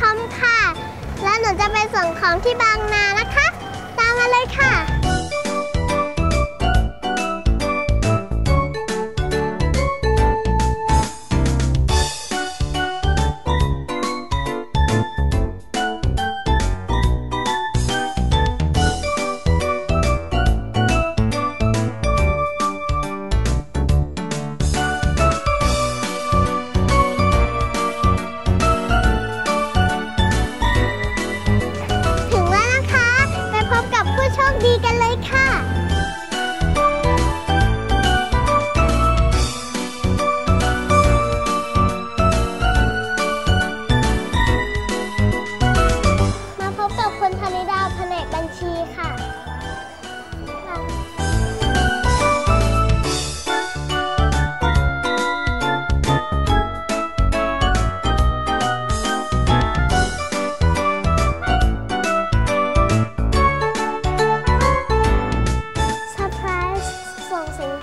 ทอมค่ะ แล้วหนูจะไปส่งของที่บางนานะคะ ตามมาเลยค่ะ đi cái lên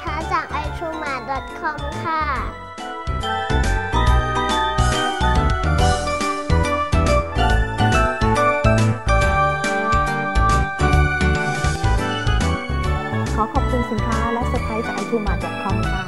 ค้าจาก i t r u m a c o m ค่ะ ขอขอบคุณสินค้าและเซอร์ไพรส์จาก i t u m a c o m